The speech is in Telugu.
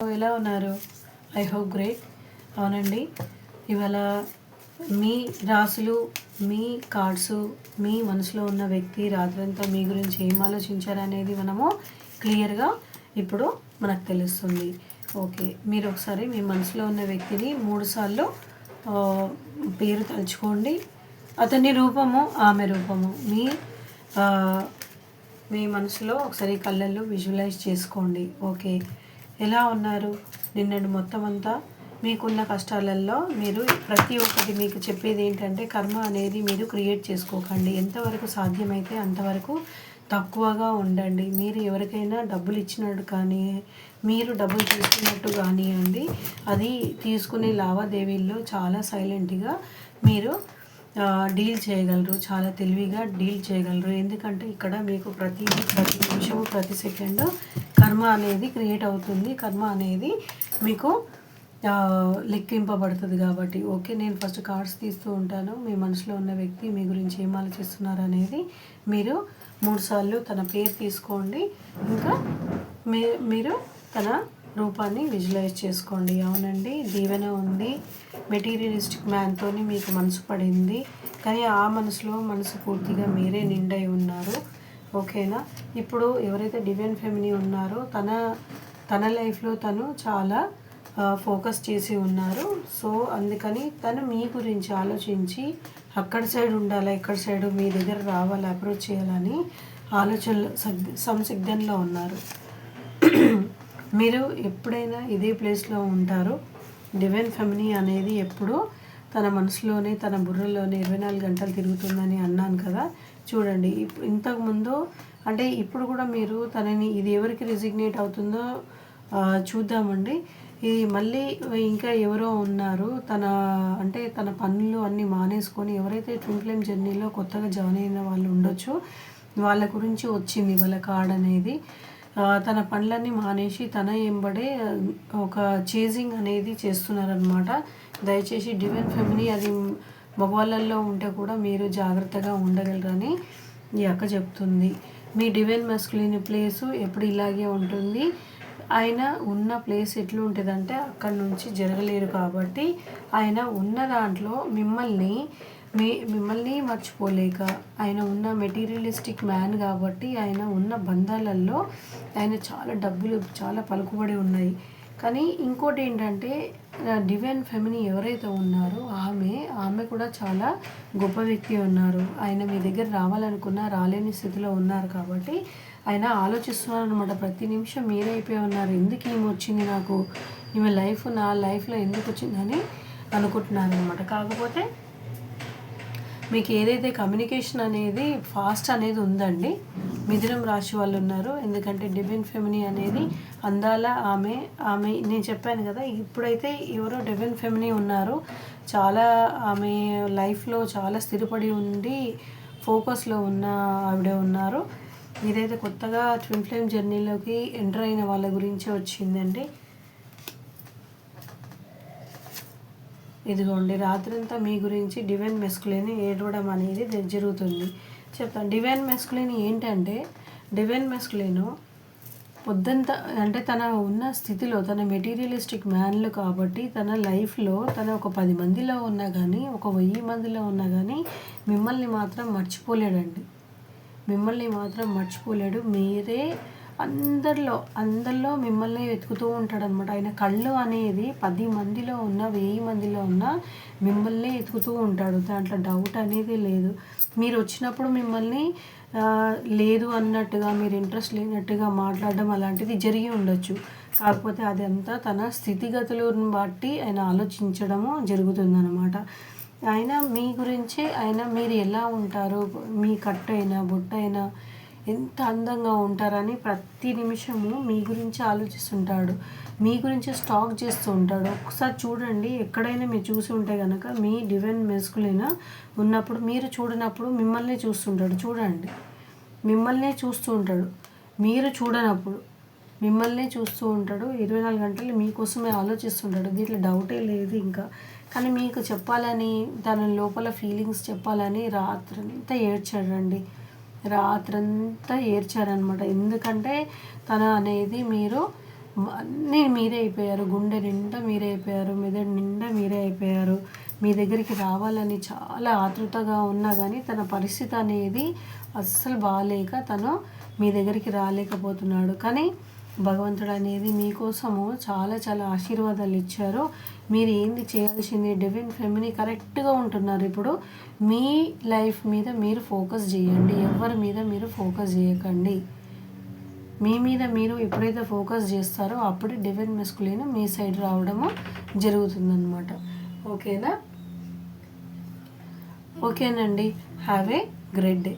ఎలా ఉన్నారు? ఐ హోప్ గ్రేట్ అవునండి. ఇవాళ మీ రాసులు మీ కార్డ్స్ మీ మనసులో ఉన్న వ్యక్తి రాత్రంతా మీ గురించి ఏం ఆలోచించారనేది మనము క్లియర్గా ఇప్పుడు మనకు తెలుస్తుంది. ఓకే. మీరు ఒకసారి మీ మనసులో ఉన్న వ్యక్తిని మూడుసార్లు పేరు తలుచుకోండి. అతని రూపము ఆమె రూపము. మీ మీ మనసులో ఒకసారి కళ్ళల్లో విజువలైజ్ చేసుకోండి. ఓకే. ఎలా ఉన్నారు? నిన్నటి మొత్తం అంతా మీకున్న కష్టాలలో మీరు ప్రతి ఒక్కటి మీకు చెప్పేది ఏంటంటే కర్మ అనేది మీరు క్రియేట్ చేసుకోకండి. ఎంతవరకు సాధ్యమైతే అంతవరకు తక్కువగా ఉండండి. మీరు ఎవరికైనా డబ్బులు ఇచ్చినట్టు కానీ మీరు డబ్బులు తీసుకున్నట్టు కానివ్వండి అది తీసుకునే లావాదేవీల్లో చాలా సైలెంట్గా మీరు డీల్ చేయగలరు. చాలా తెలివిగా డీల్ చేయగలరు. ఎందుకంటే ఇక్కడ మీకు ప్రతి ప్రతి నిమిషము ప్రతి సెకండ్ కర్మ అనేది క్రియేట్ అవుతుంది. కర్మ అనేది మీకు లెక్కింపబడుతుంది కాబట్టి. ఓకే నేను ఫస్ట్ కార్డ్స్ తీస్తూ ఉంటాను. మీ మనసులో ఉన్న వ్యక్తి మీ గురించి ఏం ఆలోచిస్తున్నారు అనేది మీరు మూడుసార్లు తన పేరు తీసుకోండి. ఇంకా మీ మీరు తన రూపాన్ని విజువలైజ్ చేసుకోండి. అవునండి దీవెన ఉంది. మెటీరియలిస్టిక్ మ్యాన్తో మీకు మనసు పడింది. కానీ ఆ మనసులో మనసు పూర్తిగా మీరే నిండై ఉంది ఓకేనా? ఇప్పుడు ఎవరైతే డివైన్ ఫెమినీ ఉన్నారో తన తన లైఫ్లో తను చాలా ఫోకస్ చేసి ఉన్నారు. సో అందుకని తను మీ గురించి ఆలోచించి అక్కడ సైడ్ ఉండాలా ఇక్కడ సైడ్ మీ దగ్గర రావాలా అప్రోచ్ చేయాలని ఆలోచనలు సంసిద్ధంలో సంసిగ్ధంలో ఉన్నారు. మీరు ఎప్పుడైనా ఇదే ప్లేస్లో ఉంటారో డివైన్ ఫెమినీ అనేది ఎప్పుడూ తన మనసులోనే తన బుర్రలోనే ఇరవై నాలుగు గంటలు తిరుగుతుందని అన్నాను కదా చూడండి ఇంతకుముందు అంటే ఇప్పుడు కూడా మీరు తనని ఇది ఎవరికి రిజిగ్నేట్ అవుతుందో చూద్దామండి. ఇది మళ్ళీ ఇంకా ఎవరో ఉన్నారు తన అంటే తన పనులు అన్నీ మానేసుకొని ఎవరైతే ట్విన్ ఫ్లేమ్ జర్నీలో కొత్తగా జాయిన్ అయిన వాళ్ళు ఉండొచ్చు వాళ్ళ గురించి వచ్చింది వాళ్ళ కార్డ్ అనేది. తన పనులన్నీ మానేసి తన ఎంబడే ఒక చేజింగ్ అనేది చేస్తున్నారనమాట దయచేసి డివైన్ ఫెమినీ అది మగవాళ్ళల్లో ఉంటే కూడా మీరు జాగ్రత్తగా ఉండగలరని ఈ అక్క చెప్తుంది. మీ డివైన్ మస్కులిన్ ప్లేసు ఎప్పుడు ఇలాగే ఉంటుంది. ఆయన ఉన్న ప్లేస్ ఎట్లుంటుందంటే ఉంటుందంటే అక్కడ నుంచి జరగలేరు కాబట్టి ఆయన ఉన్న దాంట్లో మిమ్మల్ని మీ మిమ్మల్ని మర్చిపోలేక ఆయన ఉన్న మెటీరియలిస్టిక్ మ్యాన్ కాబట్టి ఆయన ఉన్న బంధాలలో ఆయన చాలా డబ్బులు చాలా పలుకుబడి ఉన్నాయి. కానీ ఇంకోటి ఏంటంటే డివైన్ ఫెమిని ఎవరైతే ఉన్నారో ఆమె ఆమె కూడా చాలా గొప్ప వ్యక్తి ఉన్నారు. ఆయన మీ దగ్గర రావాలనుకున్నా రాలేని స్థితిలో ఉన్నారు కాబట్టి ఆయన ఆలోచిస్తున్నారు అనమాట ప్రతి నిమిషం మీరైపోయి ఉన్నారు. ఎందుకు ఏమి వచ్చింది నాకు? ఈమె లైఫ్ నా లైఫ్లో ఎందుకు వచ్చిందని అనుకుంటున్నారు అనమాట కాకపోతే మీకు ఏదైతే కమ్యూనికేషన్ అనేది ఫాస్ట్ అనేది ఉందండి మిథునం రాశి వాళ్ళు ఉన్నారు. ఎందుకంటే డివైన్ ఫెమినీ అనేది అందాల ఆమె ఆమె నేను చెప్పాను కదా ఇప్పుడైతే ఎవరో డివైన్ ఫెమినీ ఉన్నారు. చాలా ఆమె లైఫ్లో చాలా స్థిరపడి ఉండి ఫోకస్లో ఉన్న ఆవిడ ఉన్నారు. ఇదైతే కొత్తగా ట్విన్ ఫ్లేమ్ జర్నీలోకి ఎంటర్ అయిన వాళ్ళ గురించి వచ్చిందండి. ఇదిగోండి రాత్రంతా మీ గురించి డివైన్ మెస్కులేని ఏడవడం అనేది జరుగుతుంది. చెప్తాను. డివైన్ మెస్కులేని ఏంటంటే డివైన్ మెస్కులేను పొద్దంతా అంటే తన ఉన్న స్థితిలో తన మెటీరియలిస్టిక్ మ్యాన్లు కాబట్టి తన లైఫ్లో తన ఒక పది మందిలో ఉన్నా కానీ ఒక వెయ్యి మందిలో ఉన్నా కానీ మిమ్మల్ని మాత్రం మర్చిపోలేడండి. మిమ్మల్ని మాత్రం మర్చిపోలేడు. మీరే అందరిలో అందరిలో మిమ్మల్ని వెతుకుతూ ఉంటాడనమాట ఆయన కళ్ళు అనేది పది మందిలో ఉన్న వెయ్యి మందిలో ఉన్న మిమ్మల్ని వెతుకుతూ ఉంటాడు. దాంట్లో డౌట్ అనేది లేదు. మీరు వచ్చినప్పుడు మిమ్మల్ని లేదు అన్నట్టుగా మీరు ఇంట్రెస్ట్ లేనట్టుగా మాట్లాడడం అలాంటిది జరిగి ఉండొచ్చు. కాకపోతే అదంతా తన స్థితిగతులను బట్టి ఆయన ఆలోచించడము జరుగుతుందన్నమాట. ఆయన మీ గురించి ఆయన మీరు ఎలా ఉంటారు? మీ కట్టైనా బొట్టైనా ఎంత అందంగా ఉంటారని ప్రతి నిమిషము మీ గురించి ఆలోచిస్తుంటాడు. మీ గురించి స్టాక్ చేస్తూ ఉంటాడు. ఒకసారి చూడండి ఎక్కడైనా మీరు చూసి ఉంటే కనుక మీ డివైన్ మెస్కులైనా ఉన్నప్పుడు మీరు చూడనప్పుడు మిమ్మల్ని చూస్తుంటాడు. చూడండి మిమ్మల్నే చూస్తూ ఉంటాడు. మీరు చూడనప్పుడు మిమ్మల్ని చూస్తూ ఉంటాడు. ఇరవై నాలుగు గంటలు మీకోసమే ఆలోచిస్తుంటాడు. దీంట్లో డౌటే లేదు ఇంకా. కానీ మీకు చెప్పాలని దాని లోపల ఫీలింగ్స్ చెప్పాలని రాత్రంతా ఏడ్చాడండి. రాత్రంతా ఏడ్చారనమాట ఎందుకంటే తన అనేది మీరు అన్నీ మీరే అయిపోయారు. గుండె నిండా మీరే అయిపోయారు. మెదడు నిండా మీరే అయిపోయారు. మీ దగ్గరికి రావాలని చాలా ఆతృతగా ఉన్నా కానీ తన పరిస్థితి అనేది అస్సలు బాగాలేక తను మీ దగ్గరికి రాలేకపోతున్నాడు. కానీ భగవంతుడు అనేది మీకోసము చాలా చాలా ఆశీర్వాదాలు ఇచ్చారు. మీరు ఏంది చేయాల్సింది? డివిన్ ఫెమిని కరెక్ట్గా ఉంటున్నారు ఇప్పుడు. మీ లైఫ్ మీద మీరు ఫోకస్ చేయండి. ఎవరి మీద మీరు ఫోకస్ చేయకండి. మీ మీద మీరు ఎప్పుడైతే ఫోకస్ చేస్తారో అప్పుడు డివైన్ మెస్కులైన మీ సైడ్ రావడము జరుగుతుందన్నమాట. ఓకేనా? ఓకేనండి. Have a great day